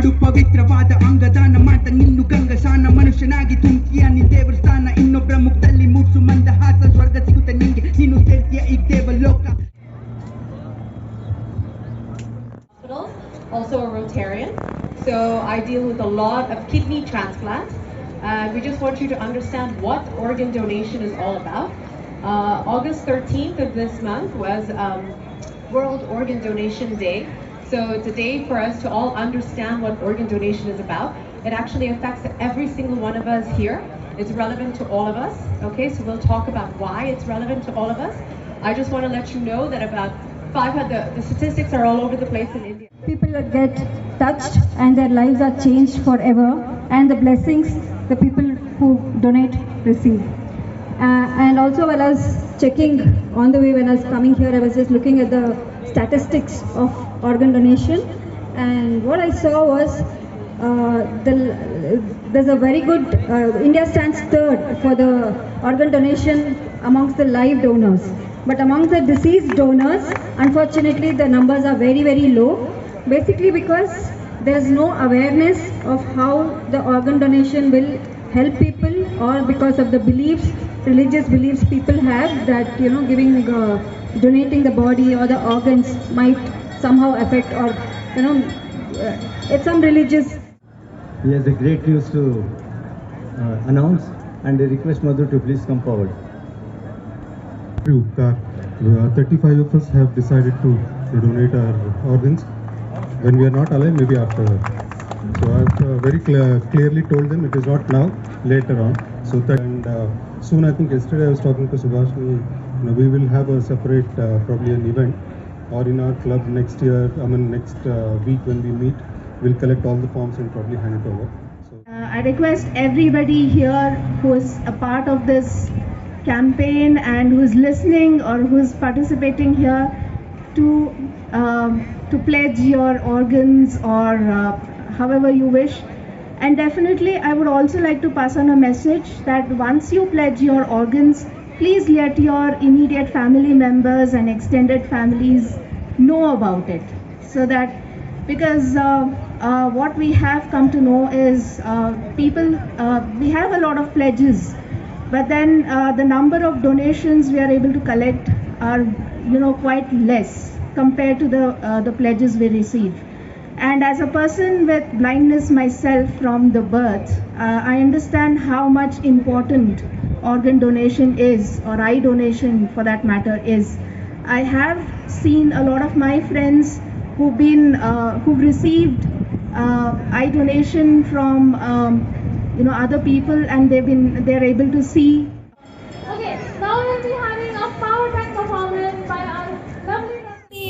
ಮಾಡು ಪವಿತ್ರವಾದ ಅಂಗದಾನ ಮಾತ ನಿನ್ನು ಗಂಗ ಸಾನ ಮನುಷ್ಯನಾಗಿ ತುಂಬ್ತೀಯ ನೀ ದೇವ್ರ ಸ್ಥಾನ ಇನ್ನೊಬ್ಬರ ಮುಖದಲ್ಲಿ ಮೂಡ್ಸು ಮಂದ ಹಾಸ ಸ್ವರ್ಗ ಸಿಗುತ್ತೆ ನಿಂಗೆ ನೀನು ಸೇರ್ತೀಯ ಈ ದೇವಲೋಕ hospital, also a Rotarian. So I deal with a lot of kidney transplants. Uh, we just want you to understand what organ donation is all about. Uh, August 13th of this month was um, World Organ Donation Day. so it's a day for us to all understand what organ donation is about. It actually affects every single one of us here. It's relevant to all of us. Okay, so we'll talk about why it's relevant to all of us. I just want to let you know that about 500, the, statistics are all over the place in India. people get touched and their lives are changed forever and the blessings the people who donate receive. Uh, and also while I was checking on the way when I was coming here, I was just looking at the statistics of organ donation and what I saw was uh, the, there's a very good, uh, India stands third for the organ donation amongst the live donors. But amongst the deceased donors, unfortunately, the numbers are very, very low. Basically, because there's no awareness of how the organ donation will help people, or because of the beliefs, religious beliefs people have that you know giving, uh, donating the body or the organs might somehow affect, or you know, uh, it's some religious He has a great news to uh, announce and I request Madhu to please come forward. true that uh, 35 of us have decided to, to donate our organs when we are not alive, maybe after. So I've uh, very clear, clearly told them it is not now, later on. So that and uh, soon I think yesterday I was talking to Subhash. We, will have a separate uh, probably an event or in our club next year. I mean next uh, week when we meet, we'll collect all the forms and probably hand it over. So. Uh, I request everybody here who is a part of this campaign and who's listening or who's participating here to um, to pledge your organs or uh, however you wish. And definitely, I would also like to pass on a message that once you pledge your organs, please let your immediate family members and extended families know about it. So that because uh, uh, what we have come to know is uh, people uh, we have a lot of pledges but then uh, the number of donations we are able to collect are you know quite less compared to the uh, the pledges we receive. And as a person with blindness myself from the birth i understand how much important organ donation is or eye donation for that matter is. I have seen a lot of my friends who've been uh, who've received uh, eye donation from um, you know other people and they've been they're able to see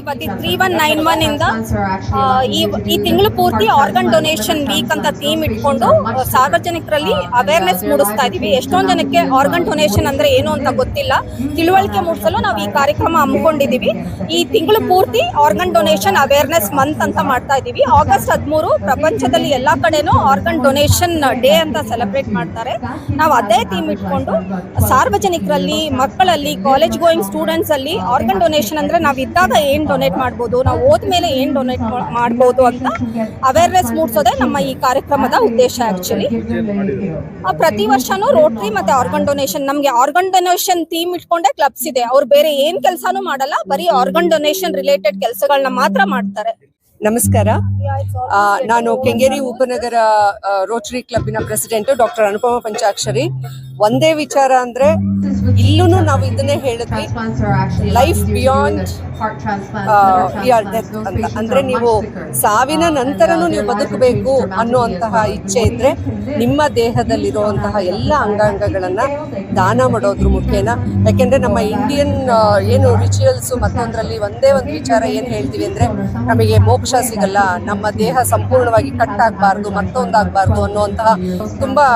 ಇವತ್ತಿ three one nine one ಇಂದ ಈ ತಿಂಗಳು ಪೂರ್ತಿ organ donation week ಅಂತ theme ಇಟ್ಕೊಂಡು ಸಾರ್ವಜನಿಕರಲ್ಲಿ awareness ಮೂಡಿಸ್ತಾ ಇದೀವಿ. ಎಷ್ಟೊಂದು ಜನಕ್ಕೆ ಆರ್ಗನ್ ಡೊನೇಷನ್ ಅಂದ್ರೆ ಏನು ಅಂತ ಗೊತ್ತಿಲ್ಲ. ತಿಳುವಳಿಕೆ ಮೂಡಿಸಲು ನಾವು ಈ ಕಾರ್ಯಕ್ರಮ ಹಮ್ಮಿಕೊಂಡಿದೀವಿ. ಈ ತಿಂಗಳು ಪೂರ್ತಿ ಆರ್ಗನ್ ಡೊನೇಷನ್ ಅವೇರ್ನೆಸ್ ಮಂತ್ ಅಂತ ಮಾಡ್ತಾ ಇದೀವಿ. ಆಗಸ್ಟ್ ಹದಿಮೂರು ಪ್ರಪಂಚದಲ್ಲಿ ಎಲ್ಲಾ ಕಡೆನೂ ಆರ್ಗನ್ ಡೊನೇಷನ್ ಡೇ ಅಂತ ಸೆಲೆಬ್ರೇಟ್ ಮಾಡ್ತಾರೆ. ನಾವು ಅದೇ ಥೀಮ್ ಇಟ್ಕೊಂಡು, ಸಾರ್ವಜನಿಕರಲ್ಲಿ, ಮಕ್ಕಳಲ್ಲಿ ಕಾಲೇಜ್ ಗೋಯಿಂಗ್ ಸ್ಟೂಡೆಂಟ್ಸ್ ಅಲ್ಲಿ ಆರ್ಗನ್ ಡೊನೇಷನ್ ಅಂದ್ರೆ ನಾವು ಇದ್ದಾಗ ಏನ್ ಡೊನೇಟ್ ಮಾಡಬಹುದು ನಾವು ಹೋದ್ಮೇಲೆ ಏನ್ ಡೊನೇಟ್ ಮಾಡಬಹುದು ಅಂತ ಅವೇರ್ನೆಸ್ ಮೂಡಿಸೋದೇ ನಮ್ಮ ಈ ಕಾರ್ಯಕ್ರಮದ ಉದ್ದೇಶ ಆಕ್ಚುಲಿ ಪ್ರತಿ ವರ್ಷನೂ ರೋಟ್ರಿ ಮತ್ತೆ ಆರ್ಗನ್ ಡೊನೇಷನ್ ನಮ್ಗೆ ಆರ್ಗನ್ ಡೊನೇಷನ್ ಥೀಮ್ ಇಟ್ಕೊಂಡೆ ಕ್ಲಬ್ಸ್ ಇದೆ. ಅವ್ರು ಬೇರೆ ಏನ್ ಕೆಲಸನೂ ಮಾಡಲ್ಲ ಬರೀ ಆರ್ಗನ್ ಡೊನೇಷನ್ ರಿಲೇಟೆಡ್ ಕೆಲಸಗಳನ್ನ ಮಾತ್ರ ಮಾಡ್ತಾರೆ. ನಮಸ್ಕಾರ. ನಾನು ಕೆಂಗೇರಿ ಉಪನಗರ ರೋಟರಿ ಕ್ಲಬ್ಬಿನ ಪ್ರೆಸಿಡೆಂಟ್ ಡಾಕ್ಟರ್ ಅನುಪಮ ಪಂಚಾಕ್ಷರಿ. ಒಂದೇ ವಿಚಾರ ಅಂದ್ರೆ ಇಲ್ಲೂ ನಾವು ಇದನ್ನೇ ಹೇಳಿದ್ವಿ. ಲೈಫ್ ಬಿಯಾಂಡ್ ಡೆತ್ ಅಂತ ಅಂದ್ರೆ ನೀವು ಸಾವಿನ ನಂತರನೂ ನೀವು ಬದುಕಬೇಕು ಅನ್ನುವಂತಹ ಇಚ್ಛೆ ಇದ್ರೆ ನಿಮ್ಮ ದೇಹದಲ್ಲಿರುವಂತಹ ಎಲ್ಲ ಅಂಗಾಂಗಗಳನ್ನ ದಾನ ಮಾಡೋದ್ರ ಮುಖೇನ. ಯಾಕೆಂದ್ರೆ ನಮ್ಮ ಇಂಡಿಯನ್ ಏನು ರಿಚುವಲ್ಸ್ ಮತ್ತೊಂದರಲ್ಲಿ ಒಂದೇ ಒಂದು ವಿಚಾರ ಏನ್ ಹೇಳ್ತೀವಿ ಅಂದ್ರೆ ನಮಗೆ ಮೋಕ್ಷ ಸಿಗಲ್ಲ ನಮ್ಮ ದೇಹ ಸಂಪೂರ್ಣವಾಗಿ ಕಟ್ ಆಗ್ಬಾರ್ದು ಮತ್ತೊಂದಾಗಬಾರ್ದು ಅನ್ನುವಂತಹ ತುಂಬಾ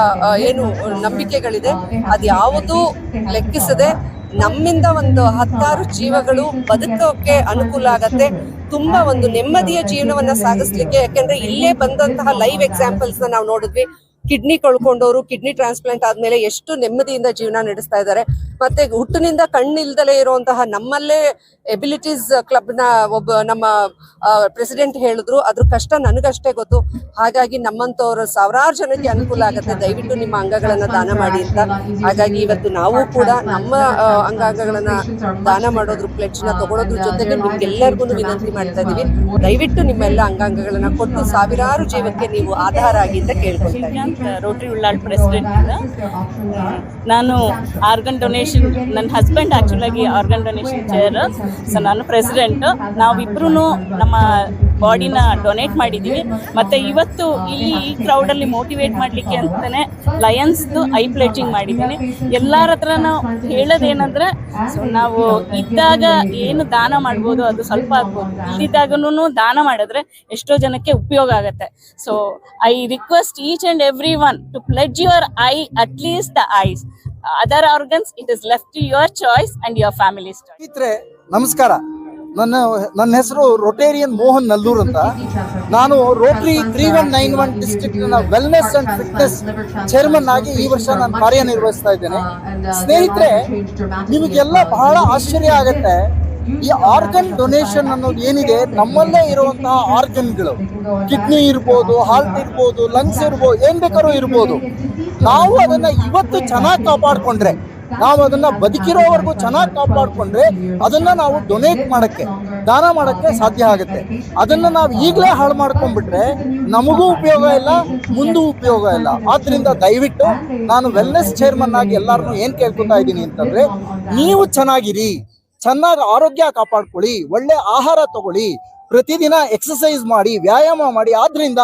ಏನು ನಂಬಿಕೆಗಳಿದೆ. ಅದ್ಯಾವುದೂ ಲೆಕ್ಕಿಸದೆ ನಮ್ಮಿಂದ ಒಂದು ಹತ್ತಾರು ಜೀವಗಳು ಬದುಕೋಕೆ ಅನುಕೂಲ ಆಗತ್ತೆ. ತುಂಬಾ ಒಂದು ನೆಮ್ಮದಿಯ ಜೀವನವನ್ನ ಸಾಗಿಸ್ಲಿಕ್ಕೆ, ಯಾಕೆಂದ್ರೆ ಇಲ್ಲೇ ಬಂದಂತಹ ಲೈವ್ ಎಕ್ಸಾಂಪಲ್ಸ್ ನಾವು ನೋಡಿದ್ವಿ. ಕಿಡ್ನಿ ಕಳ್ಕೊಂಡವರು ಕಿಡ್ನಿ ಟ್ರಾನ್ಸ್ಪ್ಲಾಂಟ್ ಆದ್ಮೇಲೆ ಎಷ್ಟು ನೆಮ್ಮದಿಯಿಂದ ಜೀವನ ನಡೆಸ್ತಾ ಇದ್ದಾರೆ. ಮತ್ತೆ ಹುಟ್ಟಿನಿಂದ ಕಣ್ಣಿಲ್ದಲೇ ಇರುವಂತಹ ನಮ್ಮಲ್ಲೇ ಎಬಿಲಿಟೀಸ್ ಕ್ಲಬ್ನ ಒಬ್ಬ ನಮ್ಮ ಪ್ರೆಸಿಡೆಂಟ್ ಹೇಳಿದ್ರು. ಅದ್ರ ಕಷ್ಟ ನನಗಷ್ಟೇ ಗೊತ್ತು. ಹಾಗಾಗಿ ನಮ್ಮಂತವ್ರ ಸಾವಿರಾರು ಜನಕ್ಕೆ ಅನುಕೂಲ ಆಗುತ್ತೆ. ದಯವಿಟ್ಟು ನಿಮ್ಮ ಅಂಗಗಳನ್ನ ದಾನ ಮಾಡಿ ಅಂತ. ಹಾಗಾಗಿ ಇವತ್ತು ನಾವು ಕೂಡ ನಮ್ಮ ಅಂಗಾಂಗಗಳನ್ನ ದಾನ ಮಾಡೋದ್ರ ನ ತಗೊಳೋದ್ರ ಜೊತೆಗೆ ನಿಮ್ಗೆಲ್ಲರಿಗೂ ವಿನಂತಿ ಮಾಡ್ತಾ ಇದೀವಿ. ದಯವಿಟ್ಟು ನಿಮ್ಮೆಲ್ಲ ಅಂಗಾಂಗಗಳನ್ನ ಕೊಟ್ಟು ಸಾವಿರಾರು ಜೀವಕ್ಕೆ ನೀವು ಆಧಾರ ಆಗಿ ಅಂತ ಕೇಳ್ಕೊಳ್ತಾ ರೋಟರಿ ಉಳ್ಳಾಳ್ ಪ್ರೆಸಿಡೆಂಟ್ ನಾನು ಆರ್ಗನ್ ಡೊನೇಷನ್ ನನ್ನ ಹಸ್ಬೆಂಡ್ ಆ್ಯಕ್ಚುಲಾಗಿ ಆರ್ಗನ್ ಡೊನೇಷನ್ ಚೇರ್ ಸೊ ನಾನು ಪ್ರೆಸಿಡೆಂಟ್ ನಾವಿಬ್ರು ನಮ್ಮ ಬಾಡಿನ ಡೊನೇಟ್ ಮಾಡಿದ್ದೀವಿ ಮತ್ತು ಇವತ್ತು ಇಲ್ಲಿ ಈ ಕ್ರೌಡಲ್ಲಿ ಮೋಟಿವೇಟ್ ಮಾಡಲಿಕ್ಕೆ ಅಂತಲೇ ಲಯನ್ಸ್ದು ಐ ಪ್ಲೇಟಿಂಗ್ ಮಾಡಿದ್ದೀನಿ ಎಲ್ಲರ ಹತ್ರ ನಾವು ಹೇಳೋದೇನೆಂದರೆ ಸೊ ನಾವು ಇದ್ದಾಗ ಏನು ದಾನ ಮಾಡ್ಬೋದು ಅದು ಸ್ವಲ್ಪ ಆಗ್ಬೋದು. ಇಲ್ಲಿದ್ದಾಗೂ ದಾನ ಮಾಡಿದ್ರೆ ಎಷ್ಟೋ ಜನಕ್ಕೆ ಉಪಯೋಗ ಆಗುತ್ತೆ. So I request each and every one to pledge your eye at least the eyes other organs it is left to your choice and your family ಸ್ನೇಹಿತರೆ, ನಮಸ್ಕಾರ. ನನ್ನ ನನ್ನ ಹೆಸರು ರೊಟೇರಿಯನ್ ಮೋಹನ್ ನಲ್ಲೂರ್ ಅಂತ. ನಾನು Rotary three one nine one district wellness and fitness chairman ಆಗಿ ಈ ವರ್ಷ ನಾನು ಕಾರ್ಯನಿರ್ವಹಿಸ್ತಾ ಇದ್ದೇನೆ. ಸ್ನೇಹಿತರೆ, ನಿಮಗೆಲ್ಲ ಬಹಳ ಆಶ್ಚರ್ಯ ಆಗತ್ತೆ. ಈ ಆರ್ಗನ್ ಡೊನೇಷನ್ ಅನ್ನೋದು ಏನಿದೆ, ನಮ್ಮಲ್ಲೇ ಇರುವಂತಹ ಆರ್ಗನ್ಗಳು ಕಿಡ್ನಿ ಇರ್ಬೋದು ಹಾರ್ಟ್ ಇರ್ಬೋದು ಲಂಗ್ಸ್ ಇರ್ಬೋದು, ಏನ್ ಬೇಕಾದ್ರೂ ಇರ್ಬೋದು. ನಾವು ಅದನ್ನ ಇವತ್ತು ಚೆನ್ನಾಗಿ ಕಾಪಾಡ್ಕೊಂಡ್ರೆ, ನಾವು ಅದನ್ನ ಬದುಕಿರೋವರೆಗೂ ಚೆನ್ನಾಗಿ ಕಾಪಾಡ್ಕೊಂಡ್ರೆ ಅದನ್ನ ನಾವು ಡೊನೇಟ್ ಮಾಡಕ್ಕೆ, ದಾನ ಮಾಡಕ್ಕೆ ಸಾಧ್ಯ ಆಗುತ್ತೆ. ಅದನ್ನ ನಾವು ಈಗಲೇ ಹಾಳು ಮಾಡ್ಕೊಂಡ್ಬಿಟ್ರೆ ನಮಗೂ ಉಪಯೋಗ ಇಲ್ಲ, ಮುಂದೂ ಉಪಯೋಗ ಇಲ್ಲ. ಆದ್ರಿಂದ ದಯವಿಟ್ಟು ನಾನು ವೆಲ್ನೆಸ್ ಚೇರ್ಮನ್ ಆಗಿ ಎಲ್ಲರನ್ನೂ ಏನ್ ಕೇಳ್ಕೊತಾ ಇದ್ದೀನಿ ಅಂತಂದ್ರೆ, ನೀವು ಚೆನ್ನಾಗಿರಿ. ಚೆನ್ನಾಗಿ ಆರೋಗ್ಯ ಕಾಪಾಡ್ಕೊಳ್ಳಿ, ಒಳ್ಳೆ ಆಹಾರ ತಗೊಳ್ಳಿ, ಪ್ರತಿದಿನ ಎಕ್ಸಸೈಸ್ ಮಾಡಿ, ವ್ಯಾಯಾಮ ಮಾಡಿ, ಆದ್ರಿಂದ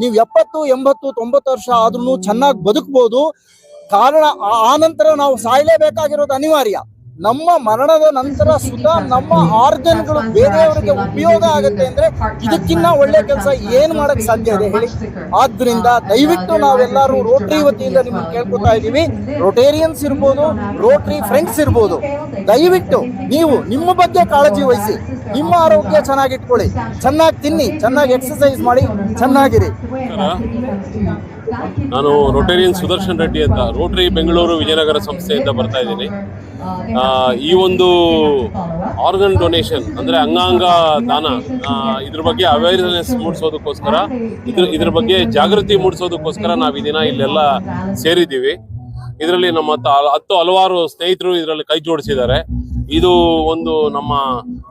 ನೀವು ಎಪ್ಪತ್ತು, ಎಂಬತ್ತು, ತೊಂಬತ್ತು ವರ್ಷ ಆದ್ರೂ ಚೆನ್ನಾಗಿ ಬದುಕ್ಬೋದು. ಕಾರಣ ಆ- ನಂತರ ನಾವು ಸಾಯಲೇಬೇಕಾಗಿರೋದು ಅನಿವಾರ್ಯ. ನಮ್ಮ ಮರಣದ ನಂತರ ಸುಧಾ ನಮ್ಮ ಆರ್ಗನ್ಗಳು ಬೇರೆಯವರಿಗೆ ಉಪಯೋಗ ಆಗುತ್ತೆ ಅಂದ್ರೆ ಇದಕ್ಕಿನ್ನ ಒಳ್ಳೆ ಕೆಲಸ ಏನ್ ಮಾಡಕ್ ಸಾಧ್ಯ ಇದೆ ಹೇಳಿ. ಆದ್ರಿಂದ ದಯವಿಟ್ಟು ನಾವೆಲ್ಲರೂ ರೋಟರಿ ವತಿಯಿಂದ ನಿಮ್ಗೆ ಕೇಳ್ಕೊತಾ ಇದೀವಿ ರೋಟೇರಿಯನ್ಸ್ ಇರ್ಬೋದು, ರೋಟರಿ ಫ್ರೆಂಡ್ಸ್ ಇರ್ಬೋದು. ದಯವಿಟ್ಟು ನೀವು ನಿಮ್ಮ ಬಗ್ಗೆ ಕಾಳಜಿ ವಹಿಸಿ, ನಿಮ್ಮ ಆರೋಗ್ಯ ಚೆನ್ನಾಗಿಟ್ಕೊಳ್ಳಿ. ಚೆನ್ನಾಗಿ ತಿನ್ನಿ, ಚೆನ್ನಾಗಿ ಎಕ್ಸಸೈಸ್ ಮಾಡಿ, ಚೆನ್ನಾಗಿರಿ. ನಾನು ರೋಟೇರಿಯನ್ ಸುದರ್ಶನ್ ರೆಡ್ಡಿ ಅಂತ ರೋಟರಿ ಬೆಂಗಳೂರು ವಿಜಯನಗರ ಸಂಸ್ಥೆಯಿಂದ ಬರ್ತಾ ಇದ್ದೀನಿ. ಈ ಒಂದು ಆರ್ಗನ್ ಡೊನೇಷನ್ ಅಂದ್ರೆ ಅಂಗಾಂಗ ದಾನ ಇದ್ರ ಬಗ್ಗೆ ಅವೇರ್ನೆಸ್ ಮೂಡಿಸೋದಕ್ಕೋಸ್ಕರ, ಇದ್ರ ಇದ್ರ ಬಗ್ಗೆ ಜಾಗೃತಿ ಮೂಡಿಸೋದಕ್ಕೋಸ್ಕರ ನಾವು ಈ ದಿನ ಇಲ್ಲೆಲ್ಲ ಸೇರಿದ್ದೀವಿ. ಇದರಲ್ಲಿ ನಮ್ಮ ಹತ್ತು ಹಲವಾರು ಸ್ನೇಹಿತರು ಇದರಲ್ಲಿ ಕೈ ಜೋಡಿಸಿದ್ದಾರೆ. ಇದು ಒಂದು ನಮ್ಮ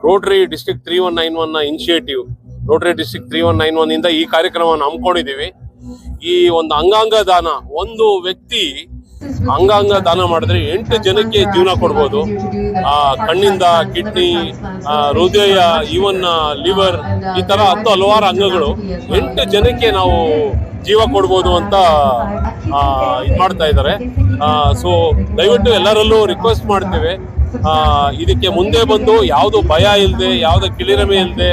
Rotary district three one nine ಒನ್ನ initiative Rotary district three one nine one ಇಂದ ಈ ಕಾರ್ಯಕ್ರಮವನ್ನು ಹಮ್ಮಿಕೊಂಡಿದ್ದೀವಿ. ಈ ಒಂದು ಅಂಗಾಂಗ ದಾನ, ಒಂದು ವ್ಯಕ್ತಿ ಅಂಗಾಂಗ ದಾನ ಮಾಡಿದ್ರೆ ಎಂಟು ಜನಕ್ಕೆ ಜೀವನ ಕೊಡ್ಬೋದು. ಆ, ಕಣ್ಣಿಂದ, ಕಿಡ್ನಿ ಹೃದಯ, ಈವನ್, ಲಿವರ್ ಈ ತರ ಹತ್ತು ಹಲವಾರು ಅಂಗಗಳು ಎಂಟು ಜನಕ್ಕೆ ನಾವು ಜೀವ ಕೊಡ್ಬೋದು ಅಂತ ಇದು ಮಾಡ್ತಾ ಇದ್ದಾರೆ. ಸೊ ದಯವಿಟ್ಟು ಎಲ್ಲರಲ್ಲೂ ರಿಕ್ವೆಸ್ಟ್ ಮಾಡ್ತೇವೆ. ಇದಕ್ಕೆ ಮುಂದೆ ಬಂದು ಯಾವುದು ಭಯ ಇಲ್ಲದೆ ಯಾವುದೋ ಕಿಳಿರಮೆ ಇಲ್ಲದೆ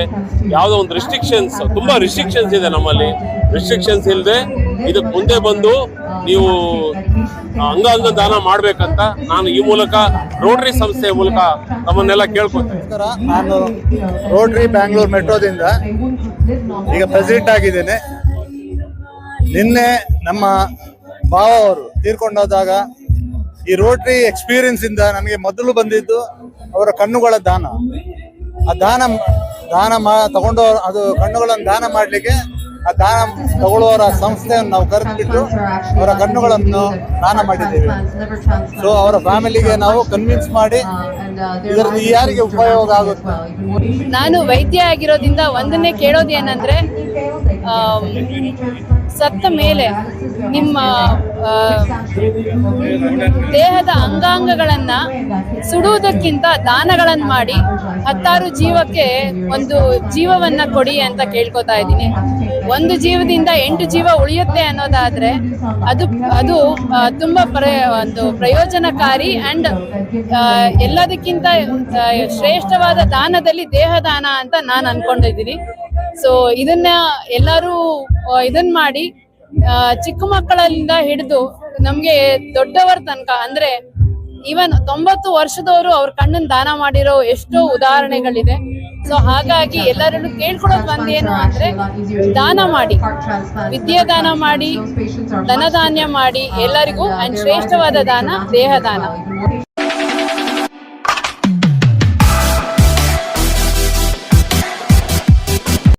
ಯಾವುದೋ ಒಂದು ರಿಸ್ಟ್ರಿಕ್ಷನ್ಸ್ ತುಂಬ ರಿಸ್ಟ್ರಿಕ್ಷನ್ಸ್ ಇದೆ ನಮ್ಮಲ್ಲಿ. ರಿಸ್ಟ್ರಿಕ್ಷನ್ಸ್ ಇಲ್ಲದೆ ಇದಕ್ಕೆ ಮುಂದೆ ಬಂದು ನೀವು ಅಂಗಾಂಗ ದಾನ ಮಾಡ್ಬೇಕಂತ ನಾನು ಈ ಮೂಲಕ ರೋಟ್ರಿ ಸಂಸ್ಥೆಯ ಮೂಲಕ ತಮ್ಮನ್ನೆಲ್ಲ ಕೇಳ್ಕೊತೇನೆ ನಾನು ರೋಟ್ರಿ ಬ್ಯಾಂಗ್ಳೂರ್ ಮೆಟ್ರೋದಿಂದ ಈಗ ಪ್ರೆಸಿಡೆಂಟ್ ಆಗಿದ್ದೇನೆ. ನಿನ್ನೆ ನಮ್ಮ ಭಾವ ಅವರು ತೀರ್ಕೊಂಡೋದಾಗ ಈ ರೋಟರಿ ಎಕ್ಸ್ಪೀರಿಯನ್ಸ್ ಇಂದ ನನಗೆ ಮೊದಲು ಬಂದಿದ್ದು ಅವರ ಕಣ್ಣುಗಳ ದಾನ. ಆ ದಾನ ದಾನ ಮಾ ತಗೊಂಡು ಅದು ಕಣ್ಣುಗಳನ್ನು ದಾನ ಮಾಡಲಿಕ್ಕೆ ಆ ದಾನ ತಗೊಳ್ಳುವವರ ಸಂಸ್ಥೆಯನ್ನು ನಾವು ಕರೆದುಬಿಟ್ಟು ಅವರ ಕಣ್ಣುಗಳನ್ನು ದಾನ ಮಾಡಿದ್ದೇವೆ. ಸೊ ಅವರ ಫ್ಯಾಮಿಲಿಗೆ ನಾವು ಕನ್ವಿನ್ಸ್ ಮಾಡಿ ಇದರಿಂದ ಯಾರಿಗೆ ಉಪಯೋಗ ಆಗುತ್ತೆ? ನಾನು ವೈದ್ಯ ಆಗಿರೋದ್ರಿಂದ ಒಂದನ್ನೇ ಕೇಳೋದು ಏನಂದ್ರೆ ಸತ್ತ ಮೇಲೆ ನಿಮ್ಮ ದೇಹದ ಅಂಗಾಂಗಗಳನ್ನ ಸುಡುವುದಕ್ಕಿಂತ ದಾನಗಳನ್ನ ಮಾಡಿ ಹತ್ತಾರು ಜೀವಕ್ಕೆ ಒಂದು ಜೀವವನ್ನ ಕೊಡಿ ಅಂತ ಕೇಳ್ಕೊತಾ ಇದ್ದೀನಿ. ಒಂದು ಜೀವದಿಂದ ಎಂಟು ಜೀವ ಉಳಿಯುತ್ತೆ ಅನ್ನೋದಾದ್ರೆ ಅದು ಅದು ತುಂಬಾ ಪ್ರ, ಒಂದು ಪ್ರಯೋಜನಕಾರಿ ಅಂಡ್ ಎಲ್ಲದಕ್ಕಿಂತ ಶ್ರೇಷ್ಠವಾದ ದಾನದಲ್ಲಿ ದೇಹದಾನ ಅಂತ ನಾನು ಅನ್ಕೊಂಡಿದ್ದೀನಿ. ಸೊ ಇದನ್ನ ಎಲ್ಲರೂ ಇದನ್ನ ಇದನ್ ಮಾಡಿ ಚಿಕ್ಕ ಮಕ್ಕಳಿಂದ ಹಿಡಿದು ನಮ್ಗೆ ದೊಡ್ಡವರ ತನಕ, ಅಂದ್ರೆ ಇವನ್ ತೊಂಬತ್ತು ವರ್ಷದವರು ಅವ್ರ ಕಣ್ಣನ್ ದಾನ ಮಾಡಿರೋ ಎಷ್ಟೋ ಉದಾಹರಣೆಗಳಿದೆ. ಸೊ ಹಾಗಾಗಿ ಎಲ್ಲರನ್ನು ಕೇಳ್ಕೊಳೋದು ಬಂದೇನು ಅಂದ್ರೆ ದಾನ ಮಾಡಿ ವಿದ್ಯೆ ದಾನ ಮಾಡಿ, ಧನಧಾನ್ಯ ಮಾಡಿ, ಎಲ್ಲರಿಗೂ ಶ್ರೇಷ್ಠವಾದ ದಾನ ದೇಹ ದಾನ